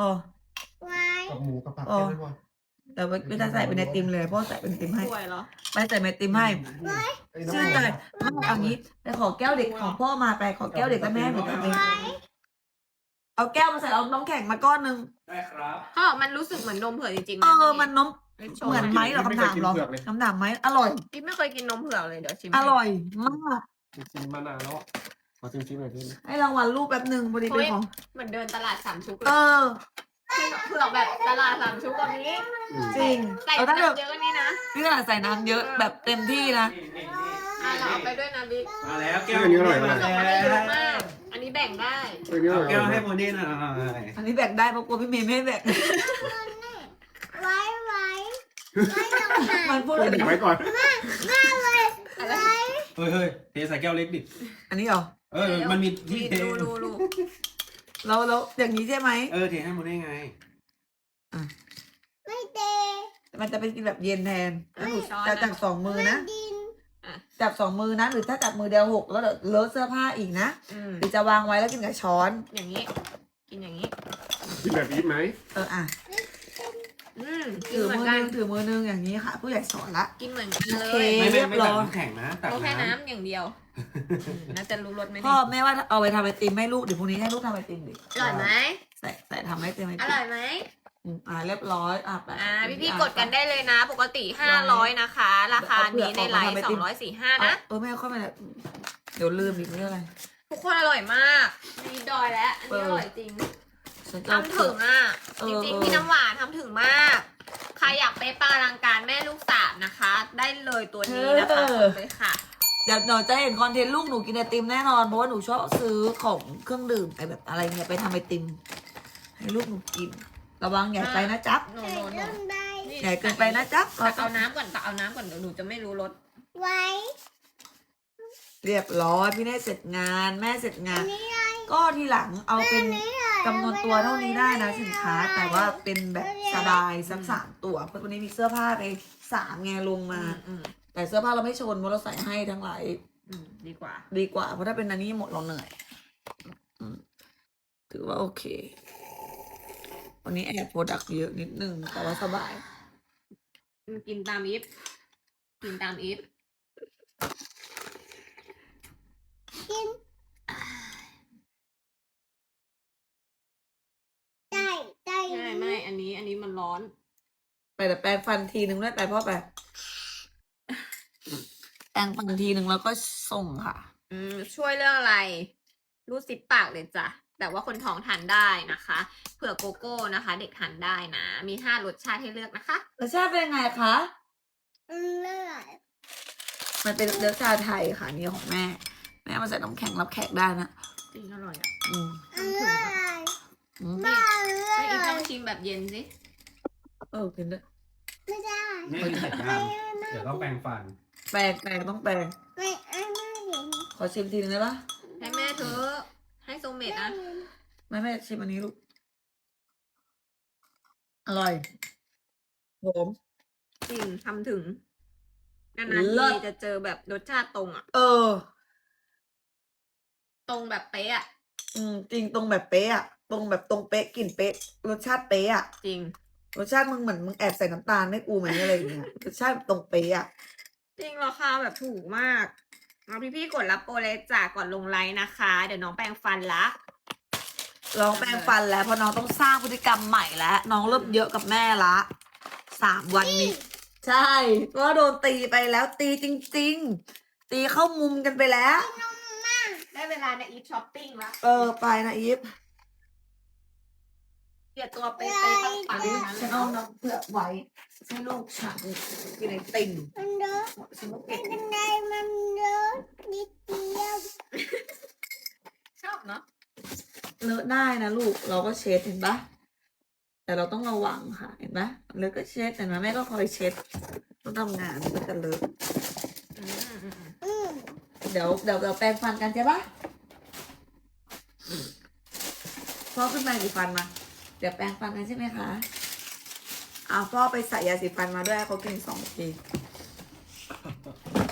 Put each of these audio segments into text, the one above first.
อ๋อ ไว้กับหมูกับผักอ๋อ แค่นั้นพอแต่ว่าไม่ได้ใส่เป็นไอติมเลยเพราะใส่เป็นไอติมให้ป่วยเหรอ ไม่ใส่เป็นไอติมให้ไอ้น้ำชื่นใจมันเอางี้ไปขอแก้วเด็กของพ่อมาไปขอแก้วเด็กแล้วแม่หนูทำเองไว้เอาแก้วมาใส่เอาน้ำแข็งมาก้อนหนึงได้ครับเขาบอกมันรู้สึกเหมือนนมเผือกจริงๆเอนะอพี่มันนมโชเหมือนไหมเหรอคำถามเหรอคำถามไหมอร่อย พี่ไม่เคยกินนมเผือกเลยเดี๋ยวชิมอร่อยมากชิมมานานแล้วข อชิมชิมหน่อยดิให้รางวัลลูกแป๊บหนึ่งพอดีเป็นของ เหมือนเดินตลาดสามชุกเลเอยอ เผือกแบบตลาดสามชุกแบบนี้จริงใส่เอาถ้าเกิดน้ำเยอะกว่านี้นะนี่ขนาดใส่น้ำเยอะแบบเต็มที่นะ นี่นี่อะเราเอาไปด้วยนะบิ๊กมาแล้วแก้วอันนี้อร่อยมามาส่งแล้มาได้เยอะวมาก อันนี้แบ่งได้ เออนี่อเอาร่อยแก้วให้โมเน่หน่อยอันนี้แบ่งได้เพราะกลัวพี่เมย์ไม่ให้แบ่ง ไว้ไว้ไว้ตรงไหนมันพูดอะไรเด็กไว้ก่อน อะไร เฮ้ยเฮ้ยเทใส่แก้วเล็กดิอันนี้เหรอ เออ มันมีที่เทดูดูดูแล้วแล้วอย่างนี้ใช่ไหมเออเทให้โมเน่ไง ไม่เตะมันจะเป็นกินแบบเย็นแทนแล้วหนูช้อนจะนะจับสองมือนะดินจับสองมือนะ หรือถ้าจับมือเดียวหกแล้วเดี๋ยวเลอะเสื้อผ้าอีกนะอืมหรือจะวางไว้แล้วกินกับช้อน อย่างนี้ กินอย่างนี้กินแบบอีฟไหมเอออะอืมกินถือเหมือมืนอกันึนงถือมือนึงอย่างนี้ค่ะ ผู้ใหญ่สอนละ กินเหมือนกันเลโอเคยไม่เรีไม่ยบไม่ร้ตัอยกน้ำแข็งนะตักเอาแค่น้ำน้ำอย่างเดียวอืม น่าจะรู้รสไหมพ่อเนี่ยแม่ว่าเอาไปทำไอติมให้ลูกเดี๋ยวพรุ่งนี้ให้ลูกทำไอติมดิอร่อยไหมใส่ใส่ทำไอติมไออติมร่อยไหมอืมอ่าเรียบร้อยอะไปอ่าพี่พี่ๆกดกันได้เลยนะ ปกติ 500 นะคะ ราคานี้ในไลน์245นะ เออแม่เข้าไปแล้วเดี๋ยวลืมอีกเรื่องอะไร ทุกคนอร่อยมากนี่ดอยแล้ว อันนี้อร่อยจริงฉันจะเอา ทำถึงอะ เออจริงเออ ๆพี่น้ำหวานทำถึงมาก ใครอยากไปปลาลังการแม่ลูกสามนะคะ ได้เลยตัวนี้นะคะกดเลยค่ะ เดี๋ยวหนูจะเห็นคอนเทนต์ลูกหนูกินไอติมแน่นอนเพราะว่าหนูชอบซื้อของเครื่องดื่มไอแบบอะไรเงี้ยไปทำไอติม ให้ลูกหนูกิน ระวังอย่าไปนะจ๊ับโนใส่โนโนลงได้ใหญ่เกินไปนะจ๊ับตักเอาน้ำก่อนตักเอาน้ำก่อนเดี๋ยวหนูจะไม่รู้รสไว้เรียบร้อยพี่เน่เสร็จงานแม่เสร็จงาน นี่ไงก็ทีหลังเอาเป็นนี่ไงจำนวนตัวเท่านี้ได้นะสินค้า แต่ว่าเป็นแบบสบายสักสามตัวเพราะตัวนี้มีเสื้อผ้าไปสามไงลงมา อืม แต่เสื้อผ้าเราไม่ชนเพราะเราใส่ให้ทั้งหลายอืมดีกว่า ดีกว่า เพราะถ้าเป็นอันนี้หมดเราเหนื่อยอืมถือว่าโอเค วันนี้แอบโปรดักต์เยอะนิดนึง แต่ว่าสบาย กินตามอีฟกินตามอีฟกินได้ได้ไม่ไม่ อันนี้ อันนี้มันร้อน ไปแต่แปรงฟันทีนึงด้วยไปพ่อไป แปรงฟันทีนึงแล้วก็ส่งค่ะ อืมช่วยเรื่องอะไร รูดซิปปากเลยจ้ะ แต่ว่าคนท้องทานได้นะคะ เผื่อโกโก้นะคะ เด็กทานได้นะ มีห้ารสชาติให้เลือกนะคะรสชาติเป็นยังไงคะ เลือดมันเป็นเลือดชาไทยค่ะนี่ของแม่ แม่มาใส่น้ำแข็งรับแขกได้นะจริงอร่อยอะอืมเลือดอืมบ้าเลืให้อีฟลอองดชิมแบบเย็นสิ เออกินด้วย ไม่ได้นี่เสร็จยังเดี๋ยวต้องแปรงฟัน แปรงแปรงต้องแปรงไม่ไม่ไม่เห็นขอชิมทีนึงได้ปะให้แม่เธอะให้โซเมตนะแม่แม่ชิมอันนี้ลูก อร่อยหอมจริงทำถึงนานเลิๆศทีจะเจอแบบรสชาติตรงอะ เออ ตรงแบบเป๊ะอะอืมจริงตรงแบบเป๊ะอะตรงแบบตรงเป๊ะกลิ่นเป๊ะ รสชาติเป๊ะอะจริง รสชาติมึงเหมือนมึงแอบใส่น้ำตาลให้กูไหมอะไรอย่างเงี้ยรสชาติตรงเป๊ะอะ จริงราคาแบบถูกมากเอาพี่ๆกดรับโปรเลยจ้ะก่อนลงไลน์นะคะ เดี๋ยวน้องแปรงฟันละลองแปรงฟันแล้วเพราะน้องต้องสร้างพฤติกรรมใหม่แล้ว น้องเริ่มเยอะกับแม่ละสามวันนี้ ใช่เพราะว่าโดนตีไปแล้วตีจริง ๆ ตีเข้ามุมกันไปแล้ว ได้เวลาในอีฟช้อปปิ้งละเออไปนะอีฟ เปลี่ยนตัวไปไปปังปังๆนะฉันเอาน้องเผือกไว้ให้ลูกฉันกินไอติ่งมันเยอะฉันก็ไม่เก็บเป็นไรมันเยอะนิดเดียวชอบเนาะเลอะได้นะลูกเราก็เช็ดเห็นปะแต่เราต้องระวังค่ะ เห็นปะเลอะก็เช็ดแต่นะแม่ก็คอยเช็ดต้องทำงานก็จะเลอะอืมอืมอืมอืมเดี๋ยวเดี๋ยวเราแปรงฟันกันใช่ปะพ่อขึ้นมาสีฟันมา เดี๋ยวแปรงฟันกันใช่ไหมคะเอาพ่อไปใส่ยาสีฟันมาด้วยให้เขากินสองที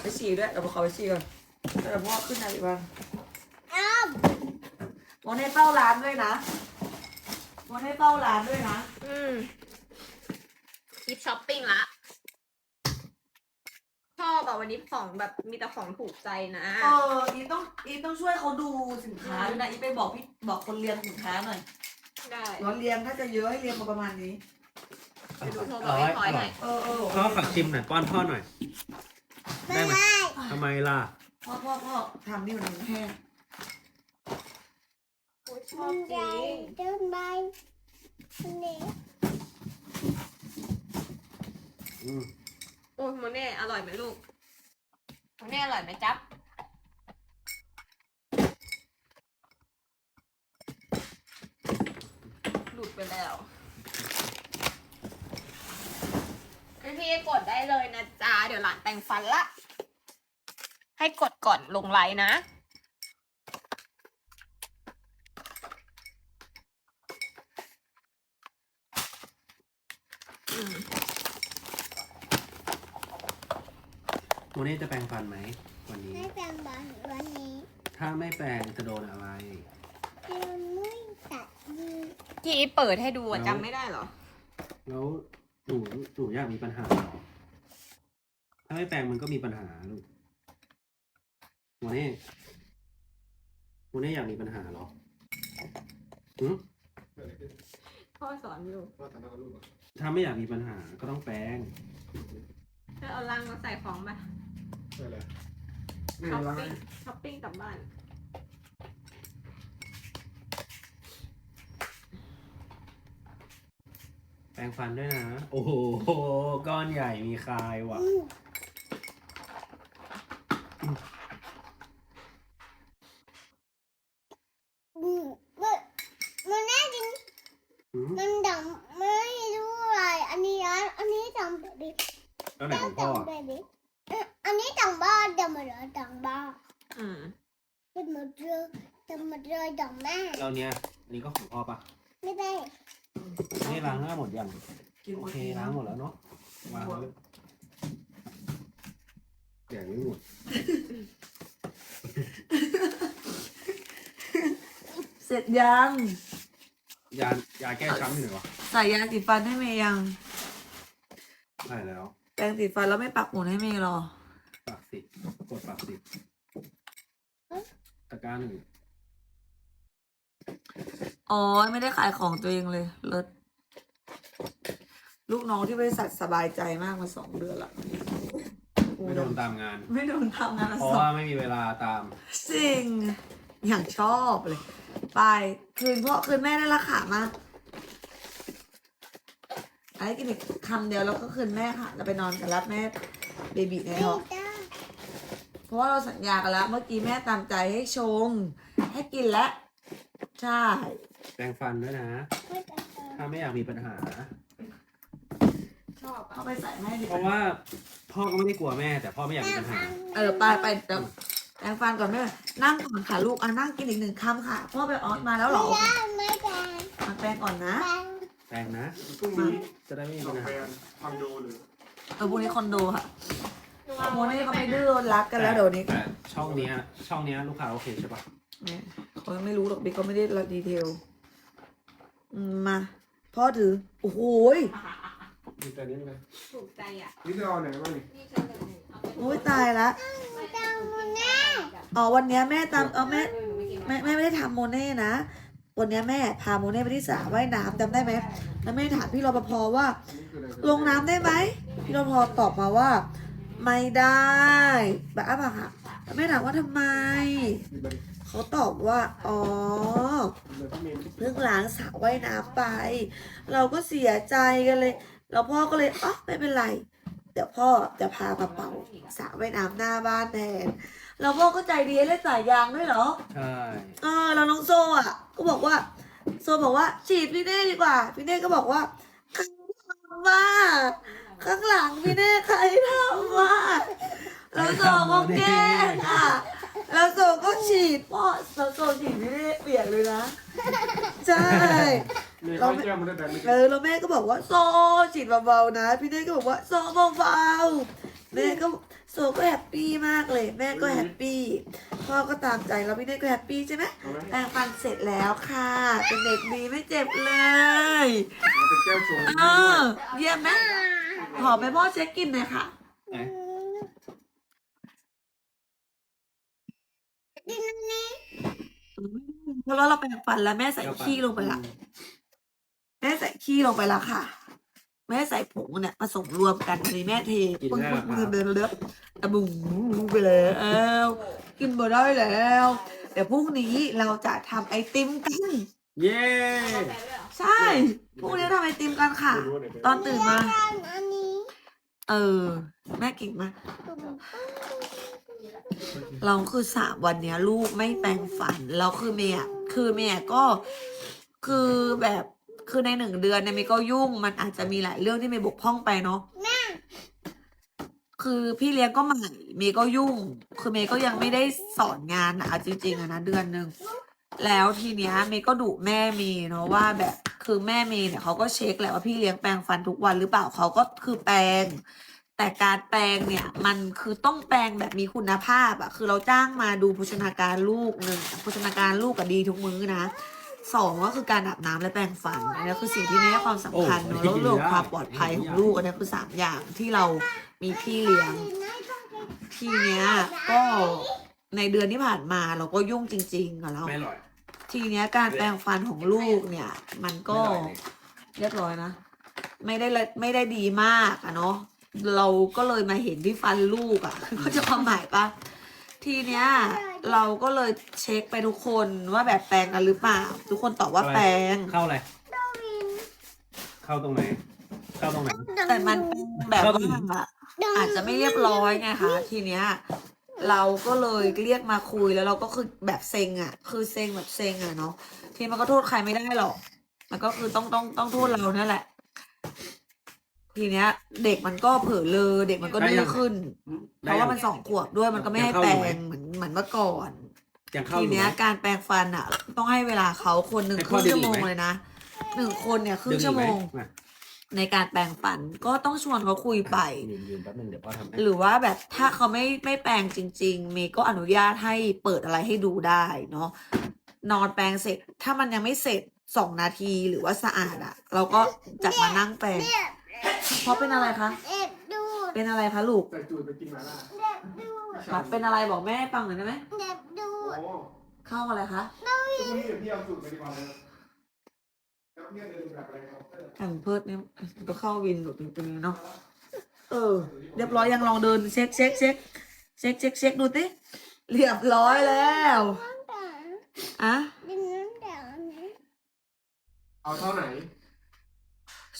ไปฉี่ด้วยเดี๋ยวขอไปฉี่ก่อนแล้วเดี๋ยวพ่อขึ้นมาสีฟันอ้าวโมเน่เฝ้าร้านด้วยนะโมวันให้เฝ้าร้านด้วยนะอืมยิบช้อปปิ้งละชอบอะวันนี้ของแบบมีแต่ของถูกใจนะเอออีฟต้องอีฟต้องช่วยเขาดูสินค้าด้วยนะอีฟไปบอกพี่บอกคนเรียงสินค้าหน่อย ได้ว่าเรียงถ้าจะเยอะให้เรียงมาประมาณนี้ ไปดูโทรบอกให้พลอยหน่อยเออเออพ่อฝากชิมหน่อยป้อนพ่อหน่อยไม่ได้ไหมได้ทำไมล่ะพ่อพ่อพ่อทำนี่มันแห้งชอบจริงเดินไปนี่อืมโอ้ยโมเน่อร่อยไหมลูกโมเน่อร่อยไหมจ๊บ ลุดไปแล้วพี่กดได้เลยนะจ๊ะ เดี๋ยวหลานแต่งฟันละ ให้กดก่อนลงไลน์นะอืมโมเน่จะแปรงฟันไหมวันนี้ให้เป็นบอลวันนี้ ถ้าไม่แปรงจะโดนอะไรเราไม่ตัดดี ที่เปิดให้ดูอะแล้วจำไม่ได้เหรอ แล้วหนูหนูอยากมีปัญหาเหรอถ้าไม่แปรงมันก็มีปัญหาลูกโมเน่โมเน่อยากมีปัญหาเหรอหืมพ่อสอนอยู่พ่อทำหน้าลูกเหรอถ้าไม่อยากมีปัญหาก็ต้องแปรงเธอเอาลังมาใส่ของมาใช่แล้วนี่ช้อปร้านปิ้งช้อปปิ้งกลับบ้าน ปรงฟันด้วยนะ โอ้โห ก้อนใหญ่มีคายว่ะ อืมมันมันน่ากิน หืม มันดำไม่รู้อะไร อันนี้อันอันนี้ดำแบบนี้ แล้วไหนของพ่อ ดำแบบนี้เอ่ออันนี้ดำบ้าดำมาเลยดำบ้า อืม ดำมาเลยดำมาเลยดำแม่ แล้วเนี้ยอันนี้ก็ของพ่อปะ ไม่ได้ นี่ล้าง หน้าหมดยังกินโอหมดเคล้างหมดแล้วเนาะวางไว้เลยแกงไม่หมดเสร็จยัง ยายาแก้ช้ำอยู่ไหนวะใส่ยาสีฟันให้เมย์ยัง ได้แล้วแปรงสีฟันแล้วไม่ปักหมุนให้เมย์หรอ ปากสิกดปากสิตะกร้าหนึ่ง อ๋อ ไม่ได้ขายของตัวเองเลยเลิศ ลูกน้องที่บริษัทสบายใจมากมาสองเดือนละไม่โดนตามงาน ไม่โดนทำงานมาเพราะสองว่าไม่มีเวลาตาม สิ่ง อย่างชอบเลย ไป คืนพ่อคืนแม่ได้ละค่ะมาไอ้กินอีกคำเดียวแล้วก็คืนแม่ค่ะ เราไปนอนกันรับแม่เบบีในไม่ท้องได้เพราะว่าเราสัญญากันแล้ว เมื่อกี้แม่ตามใจให้ชง ให้กินแล้วใช่ แปรงฟันด้วยนะไม่ได้ ถ้าไม่อยากมีปัญหา ชอบเข้าไปใส่แม่ดิเพราะว่าพ่อก็ไม่ได้กลัวแม่ แต่พ่อไม่อยากมีปัญหา เออไปไปเดี๋ยวแปรงฟันก่อนแม่นั่งก่อนค่ะลูกอะนั่งกินอีกหนึ่งคำค่ะ พ่อไปออสมาแล้วเหรอไม่ได้ไม่ได้มาแปรงก่อนนะ แปรงแปรงนะ พรุ่งนี้จะได้ไม่มีลอปังญไปหาคอนโดหรือเออพรุ่งนี้คอนโดค่ะโมนี่เขาไม่ดื้อรักกันแล้วเดี๋ยวนี้แต่ช่องเนี้ย ช่องเนี้ยลูกค้าโอเคใช่ปะ เนี่ยเขายังไม่รู้หรอกบิ๊กเขาไม่ได้ละดีเทลอืมมา พ่อถือ โอ้โหยมีแต่นี้เลยถูกใจอะนี่จะเอาไหนบ้างนี่นี่ฉันเลยเอาไปโอ้ยตายละดังมันแน่อ๋อวันเนี้ยแม่ตามเอาแม่เออหนูไม่กินแม่แม่ไม่ได้ทำโมเน่นะวันเนี้ยแม่พาโมเน่ไปที่สระว่ายน้ำจำได้ไหมแล้วแม่ถามพี่รปภว่าอันนี้คืออะไรลงน้ำได้ไหมพี่รปภตอบมาว่า ไม่ได้แบบอะค่ะแล้วแม่ถามว่าทำไมมีใบ เขาตอบว่า อ๋อมีใบพี่เมย์เพิ่งล้างสระว่ายน้ำไป เราก็เสียใจกันเลย แล้วพ่อก็เลยอ๋อไม่เป็นไร เดี๋ยวพ่อจะพามาเป่าสระว่ายน้ำหน้าบ้านแทนแล้วพ่อก็ใจดีให้เล่นสายยางด้วยเหรอ ใช่ เออแล้วน้องโซอะ ก็บอกว่า โซบอกว่าฉีดพี่เน่ดีกว่า พี่เน่ก็บอกว่าใครทำว่าข้างหลังพี่เน่ใครทำว่าแล้วโซก็แกล้งอะ แล้วโซก็ฉีดพ่อแล้วโซฉีดพี่เน่เปียกเลยนะ ใช่เมย์เขาแก้วมันได้แต่ไม่เออแล้วแม่ก็บอกว่าโซฉีดเบาๆนะ พี่เน่ก็บอกว่าโซเบาๆแม่ก็โซก็แฮปปี้มากเลย แม่ก็แฮปปี้พ่อก็ตามใจแล้วพี่เน่ก็แฮปปี้ใช่ไหมเอาไหมแปรงฟันเสร็จแล้วค่ะเป็นเด็กดีไม่เจ็บเลยเอาเป็นแก้วโชว์เออเยี่ยมไหมขอไปพ่อเช็คกินหน่อยค่ะ ไหน ดินนี้เพราะว่าเราแปรงฟันแล้วแม่ใส่ขี้ลงไปละแม่ใส่ขี้ลงไปละค่ะ แม่ใส่ผงเนี่ยผสมรวมกันในแม่เทปึ้งปึ้งปึ้งเดินเลือกอะบุ๋งไปแล้วกินบ่ได้แล้ว เดี๋ยวพรุ่งนี้เราจะทำไอติมกัน เย้ใช่พรุ่งนี้ทำไอติมกันค่ะไม่รู้ไหนตอนตื่นมาอันนี้เออ แม่เก่งมากตุ่ม เราคือสามวันเนี้ย ลูกไม่แปรงฟันแล้วคือเมียคือเมียก็คือแบบคือในหนึ่งเดือนเนี่ยเมย์ก็ยุ่งมันอาจจะมีหลายเรื่องที่เมย์บกพร่องไปเนาะคือพี่เลี้ยงก็ใหม่เมย์ก็ยุ่ง คือเมย์ก็ยังไม่ได้สอนงานอะจริงๆอะนะเดือนหนึ่งแล้วทีเนี้ยเมย์ก็ดุแม่เมย์เนาะว่าแบบคือแม่เมย์เนี่ยเขาก็เช็คแหละว่าพี่เลี้ยงแปรงฟันทุกวันหรือเปล่าเขาก็คือแปรง แต่การแปลงเนี่ยมันคือต้องแปลงแบบมีคุณภาพอะคือเราจ้างมาดูโภชนาการลูกหนึ่งโภชนาการลูกก็ดีทุกมื้อนะสองก็คือการอาบน้ำและแปรงฟันอันนี้คือสิ่งที่ไม่ให้ความสำคัญเนอะแล้วเรื่องของความปลอดภัยของลูกอันนี้คือสามอย่างที่เรามีพี่เลี้ยงทีเนี้ยก็ในเดือนที่ผ่านมาเราก็ยุ่งจริง ๆกับเราไม่อร่อยทีเนี้ยการแปรงฟันของลูกเนี่ย มันก็ไม่อร่อยเลยเรียบร้อยนะ ไม่ได้เลยไม่ได้ดีมากอะเนาะ เราก็เลยมาเห็นที่ฟันลูกอะก็จะความหมายปะทีเนี้ยเราก็เลยเช็คไปทุกคนว่าแบบแปรงกันหรือเปล่าทุกคนตอบว่าแปรงเข้าอะไร เข้าตรงไหน เข้าตรงไหน แต่มันเป็นแบบเข้าตรงว่าไหนอาจจะไม่เรียบร้อยไงคะทีเนี้ยเราก็เลยเรียกมาคุยแล้วเราก็คือแบบเซ็งอะคือเซ็งแบบเซ็งอะเนาะทีมันก็โทษใครไม่ได้หรอก มันก็คือต้องต้องต้องโทษเรานั่นแหละ ทีเนี้ย เด็กมันก็เผลอเลอเด็กมันก็ดื้อขึ้น เพได้ราะยัว่างมันสองขวบด้วยมันก็ไม่ให้ยังเข้าแปอรยู่ไหมงเหมือนเหมือนเมื่อก่อนยังเข้าทีอยู่เนี้ยไหมการแปรงฟันอะ ต้องให้เวลาเขาคนหนึ่งให้คข้อรึ่งดึงชั่วโมงอีกไหมเลยนะหนึ่งคนเนี่ยครึ่งดึชั่วโมงอีกไหมาในการแปรงฟันก็ต้องชวนเขาคุยไปยืนยืนแป๊บนึงเดี๋ยวพ่อทำให้หรือว่าแบบถ้าเขาไม่ไม่แปลงจริง ๆ เมย์ก็อนุญาตให้เปิดอะไรให้ดูได้เนาะนอนแปลงเสร็จ ถ้ามันยังไม่เสร็จสองนาทีหรือว่าสะอาดอะเราก็จัดมานั่งแปลง เพราะเป็นอะไรคะ เด็บดูดเป็นอะไรคะลูกใส่จูดไปกินหมาล่าเด็บดูดครับเป็นอะไรบอกแม่ให้ฟังหน่อยได้ไหมเด็บดูโอ้ดเข้าอะไรคะทุกวันนี้เดี๋ยวพี่เอาสูตรไปดีกว่าเลยแล้วเนี่ยจะดูแบบอะไรครับแอมเพิร์ดเนี่ยก็เข้าวินหนูจริงๆเนาะเออ เรียบร้อยยังลองเดินเช็คเช็คเช็คเช็คเช็คเช็คดูติเรียบร้อยแล้วน้ำด่างอะดินน้ำด่างนี้เอาเท่าไหน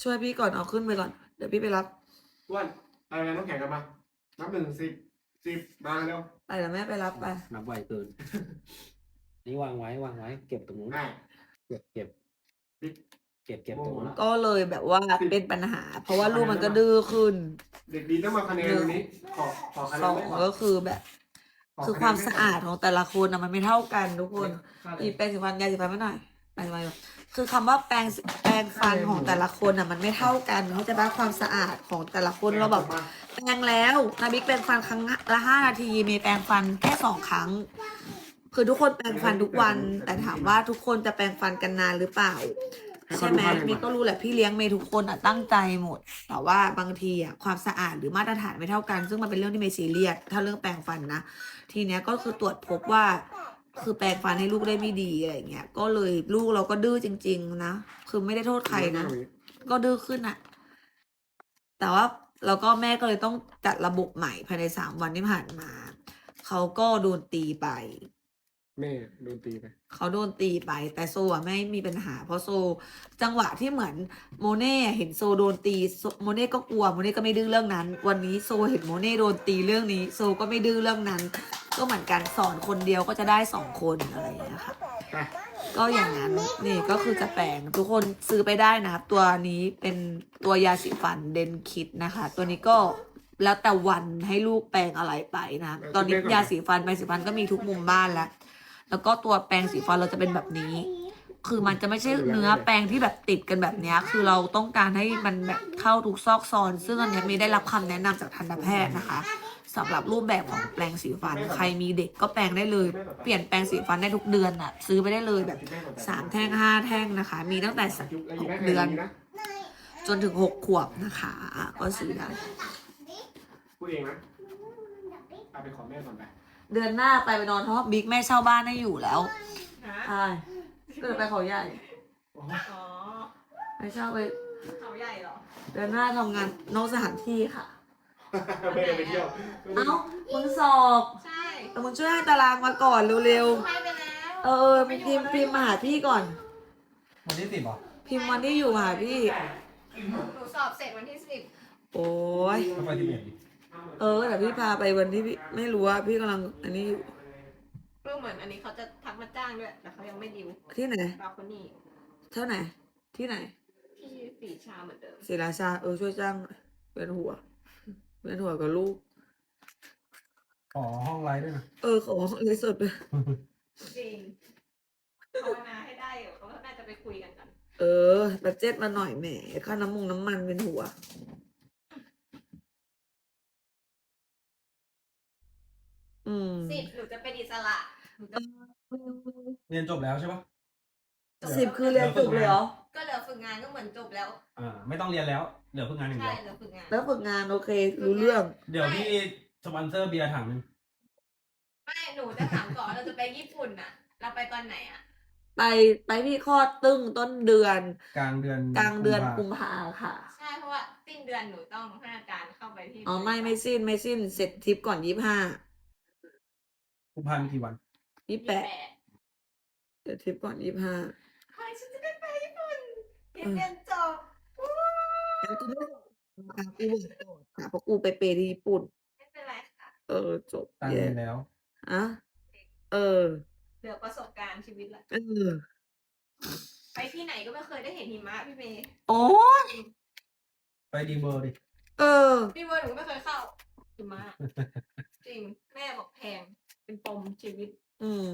ช่วยพี่ก่อนเอาขึ้นไปก่อน เดี๋ยวพี่ไปรับอ้วนอะไรนะน้ำแข็งกันมา นับหนึ่งสิบสิบมาเร็วไปเดี๋ยวแม่ไปรับไปนับไวเกิน นี่วางไว้วางไว้ เก็บตรงนู้น ง่าย เก็บเก็บติ๊กเก็บเก็บตรงนู้นก็เลยแบบว่าเป็นปัญหา เพราะว่าลูกมันก็ดื้อขึ้น เด็กดีต้องมาคะแนนวันนี้ ขอขอคะแนสนองไว้ก่อนก็คือแบบ ขคือคะแนนความไก่นสะอาดของแต่ละคนนะมันไม่เท่ากันทุกคนค่าหยิบแปรงสีฟันยาสีฟันไม่หน่อยแปรงสีฟันก่อน คือคำว่าแปรงแปรงฟันของแต่ละคนอะมันไม่เท่ากันเขาจะว่าความสะอาดของแต่ละคนเราแบบแปรงแล้วนาบิ๊กแปรงฟันครั้งละห้านาทีเมย์แปรงฟันแค่สองครั้ง คือทุกคนแปรงฟันทุกวัน แต่ถามว่าทุกคนจะแปรงฟันกันนานหรือเปล่าใช่ไหมเมย์ก็รู้แหละพี่เลี้ยงเมย์ทุกคนอะตั้งใจหมด แต่ว่าบางทีอะความสะอาดหรือมาตรฐานไม่เท่ากัน ซึ่งมันเป็นเรื่องที่เมย์ซีเรียสถ้าเรื่องแปรงฟันนะ ทีเนี้ยก็คือตรวจพบว่า คือแปลงฟันให้ลูกได้ไม่ดีอะไรเงี้ย ก็เลยลูกเราก็ดื้อจริง ๆ นะ คือไม่ได้โทษใครนะ ก็ดื้อขึ้นอะแต่ว่าแล้วก็แม่ก็เลยต้องจัดระบบใหม่ภายในสามวันที่ผ่านมา เขาก็โดนตีไป แม่โดนตีไปเขาโดนตีไป แต่โซอะไม่มีปัญหา เพราะโซ จังหวะที่เหมือนโมเน่เห็นโซโดนตีโซโมเน่ก็กลัวโมเน่ก็ไม่ดื้อเรื่องนั้น วันนี้โซเห็นโมเน่โดนตีเรื่องนี้ โซก็ไม่ดื้อเรื่องนั้น ก็เหมือนกันสอนคนเดียวก็จะได้สองคนอะไรอย่างเงี้ยค่ะ อะก็อย่างนั้นนี่ก็คือจะแปลงทุกคนซื้อไปได้นะครับ ตัวนี้เป็นตัวยาสีฟันเดนคิดนะคะ ตัวนี้ก็แล้วแต่วันให้ลูกแปรงอะไรไปนะครับตอนนี้ยาสีฟันแปรงสีฟันก็มีทุกมุมบ้านแล้ว แล้วก็ตัวแปรงสีฟันเราจะเป็นแบบนี้ คือมันจะไม่ใช่เนื้อแปรงที่แบบติดกันแบบเนี้ย คือเราต้องการให้มันแบบเข้าทุกซอกซอน ซึ่งอันเนี้ยมีได้รับคำแนะนำจากทันตแพทย์นะคะสำหรับรูปแบบของแปรงสีฟัน ใครมีเด็กก็แปรงได้เลย เปลี่ยนแปรงสีฟันได้ทุกเดือนอะ ซื้อไปได้เลยแบบสามแท่งห้าแท่งนะคะ มีตั้งแต่หกเดือน จนถึงหกขวบนะคะอะก็ซื้อได้พูดเองนะเอาไปขอแม่ก่อนไป เดือนหน้าไปไปนอนเพราะว่าบิ๊กแม่เช่าบ้านให้อยู่แล้วฮะใช่ก็เลยไปเขาใหญ่โอ้อ๋อไปเช่าไปเขาใหญ่เหรอ เดือนหน้าทำงานนอกสถานที่ค่ะ ไม่ได้ไปเที่ยวเอ้ามึงสอบใช่แต่มึงช่วยให้ตารางมาก่อนเร็วให้ไปแล้วๆเออมึงพิมพ์พิมพ์มาหาพี่ก่อน วันที่สิบเหรอพิมพ์วันที่อยู่มาหาพี่ หนูสอบเสร็จวันที่สิบโอ้ยก็ไปที่เมียดิ เออแต่พี่พาไปวันที่พี่ไม่รู้ว่าพี่กำลังอันนี้อยู่ก็เหมือนอันนี้เขาจะทักมาจ้างด้วย แต่เขายังไม่ดิวที่ไหนบาคนนี้เท่าไหน ที่ไหน ที่สีชาเหมือนเดิมศิลาชาเออช่วยจ้างหน่อยเป็นหัวเป็นหัวกับลูกขอห้องไลฟ์ด้วยนะเออขอเลยสดเลยจริงภาวนาให้ได้อยู่เขาน่าจะไปคุยกันกัน เออบัดเจ็ตมาหน่อยแหมค่าน้ำมงน้ำมันเป็นหัว อืมสิบหนูจะเป็นอิสระหนูจะเรียนจบแล้วใช่ปะสิบคือเรียนจบเลยเหรอก็เหลือฝึกงานก็เหมือนจบแล้วอ่าไม่ต้องเรียนแล้วเหลือเพิ่งงานอย่างใช่เดียวเหลือฝึกงานแล้วฝึกงานโอเค รู้เรื่อง เดี๋ยวพี่สปอนเซอร์เบียร์ถังหนึงไม่หนูจะถามก่อนเราจะไปญี่ปุ่นน่ะ เราไปตอนไหนอะไปไปพี่คลอดตึ้งต้นเดือน กลางเดือนกลางเดือนกุกุมมภาภาค่ะใช่เพราะว่าสิ้นเดือนหนูต้องให้อาจารย์เข้าไปที่อ๋อไม่ไม่สิ้นไม่สิ้นเสร็จทริปก่อนยี่ห้า กุมภามีกี่วัน ยี่แปดเสร็จทริปก่อนยี่ห้าเฮ้ยฉันจะได้ไปญี่ปุ่นเรียนเรียนจบวู้งั้นกูไม่บอกอะกูบอกก่อนค่ะเพราะกูไปเปย์ที่ญี่ปุ่น ไม่เป็นไรค่ะ เออจบตังแย่เรียนแล้วอะเออ เหลือประสบการณ์ชีวิตละ เออ ไปที่ไหนก็ไม่เคยได้เห็นหิมะพี่เมย์โอ้ยไปดีเบอร์ดิ เออ พี่เมย์หนูก็ไม่เคยเข้าหิมะ จริง แม่บอกแพง เป็นปมชีวิต อืม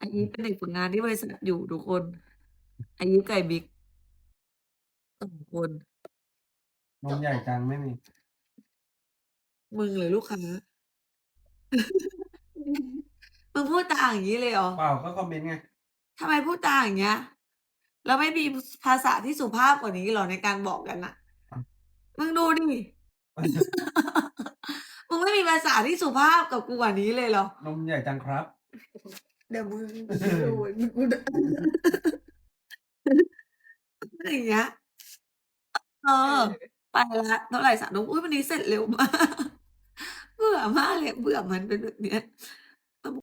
อันนี้เป็นเด็กฝึกงานที่บริษัทอยู่ทุกคนอายุไก่บิ๊กสองคนนมใหญ่จังไม่มี มึงหรือลูกค้า มึงพูดจาอย่างนี้เลยเหรอ เปล่าก็คอมเมนต์ไง ทำไมพูดจาอย่างเงี้ย แล้วไม่มีภาษาที่สุภาพกว่านี้เหรอในการบอกกันน่ะมึงดูดิ มึงไม่มีภาษาที่สุภาพกับกูกว่านี้เลยเหรอ นมใหญ่จังครับ เดี๋ยวมึงดูมึงกูด่าอะไรอย่างเงี้ย เออ ไปละเท่าไหร่สามทุ่มอุ้ยวันนี้เสร็จเร็วมาก เบื่อมากเลย เบื่อมันเป็นแบบเนี้ย